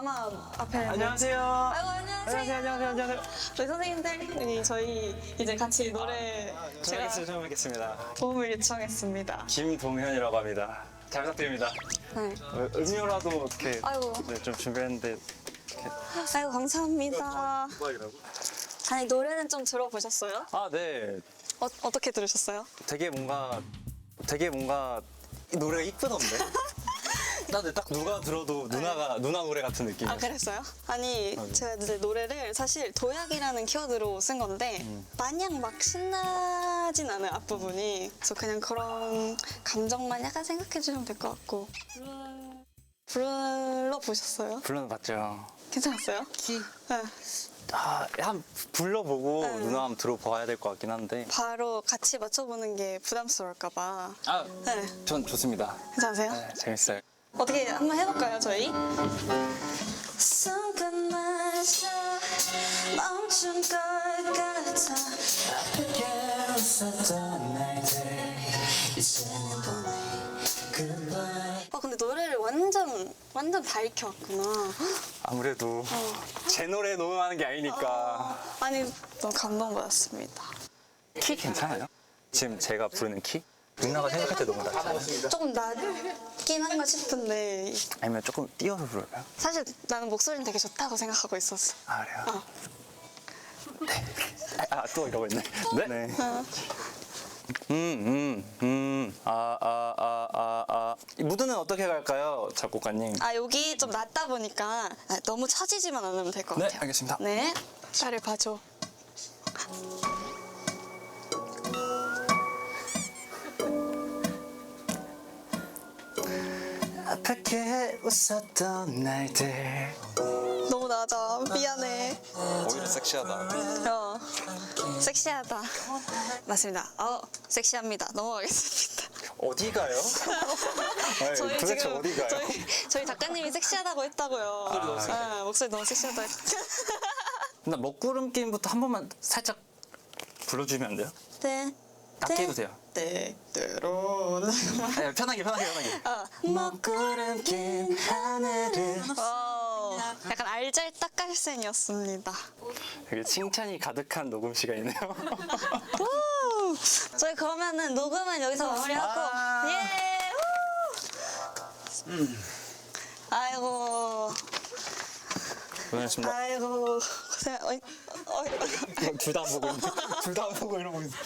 아마 앞에 안녕하세요. 아이고 안녕하세요. 안녕하세요. 안녕하세요. 안녕하세요. 저희 선생님들이 저희 이제 같이 노래 처음 제가 뵙겠습니다. 처음 뵙겠습니다. 도움을 요청했습니다. 김동현이라고 합니다. 잘 부탁드립니다. 네. 어, 음료라도 이렇게 아이고. 네, 좀 준비했는데 아이고 감사합니다. 아니 노래는 좀 들어보셨어요? 아, 네. 어, 어떻게 들으셨어요? 되게 뭔가 되게 뭔가 이 노래가 이쁘던데. 나는 딱 누가 들어도 누나가 누나 노래 같은 느낌이야. 아 그랬어요? 아니 제가 이제 노래를 사실 도약이라는 키워드로 쓴 건데 마냥 막 신나진 않아요 앞부분이 그래서 그냥 그런 감정만 약간 생각해 주시면 될 것 같고 불러 보셨어요? 불러는 봤죠. 괜찮았어요? 키? 네. 아, 한 불러보고 네. 누나 한번 들어봐야 될 것 같긴 한데. 바로 같이 맞춰보는 게 부담스러울까봐 아, 네. 전 좋습니다. 괜찮으세요? 네, 재밌어요. 어떻게 한번 해볼까요 저희? 순간 마셔 멈춘 것 같아 어 근데 노래를 완전 완전 다 익혀왔구나 아무래도 제 노래 녹음하는 게 아니니까. 아니 너무 감동받았습니다 키 괜찮아요? 지금 제가 부르는 키? 누나가 생각할 때 너무 낮잖아요. 조금 낮긴 한가 싶은데 아니면 조금 띄어서 부를까요? 사실 나는 목소리는 되게 좋다고 생각하고 있었어 아, 그래요? 어. 네. 아, 또 이러고 있네. 네? 네. 음, 음, 음, 아, 아, 아, 아, 아. 이 무드는 어떻게 갈까요, 작곡가님? 아 여기 좀 낮다 보니까 아, 너무 처지지만 않으면 될 것 네, 같아요 알겠습니다. 네 나를 봐줘 아프게 웃었던 날들. 너무 낮아 미안해 오히려 섹시하다. 어 섹시하다 맞습니다 어 섹시합니다 넘어가겠습니다 어디 가요? 아니, 저희 도대체 지금 어디 가요? 저희, 저희 작가님이 섹시하다고 했다고요 아, 목소리 너무 섹시하다 나 먹구름 게임부터 한 번만 살짝 불러주면 안 돼요? 네 낮게 해도 돼요. 네 때로는 아니, 편하게, 편하게, 편하게. 어. 먹구름 낀 하늘을. 어, 약간 알잘딱갈센이었습니다 되게 칭찬이 가득한 녹음 시간이네요. 우! 저희 그러면은 녹음은 여기서 마무리하고 아. 예! 우! 아이고 고생하셨습니다. 아이고 고생 어이 어이 둘다안 보고. 둘다안 보고 이러고 있어.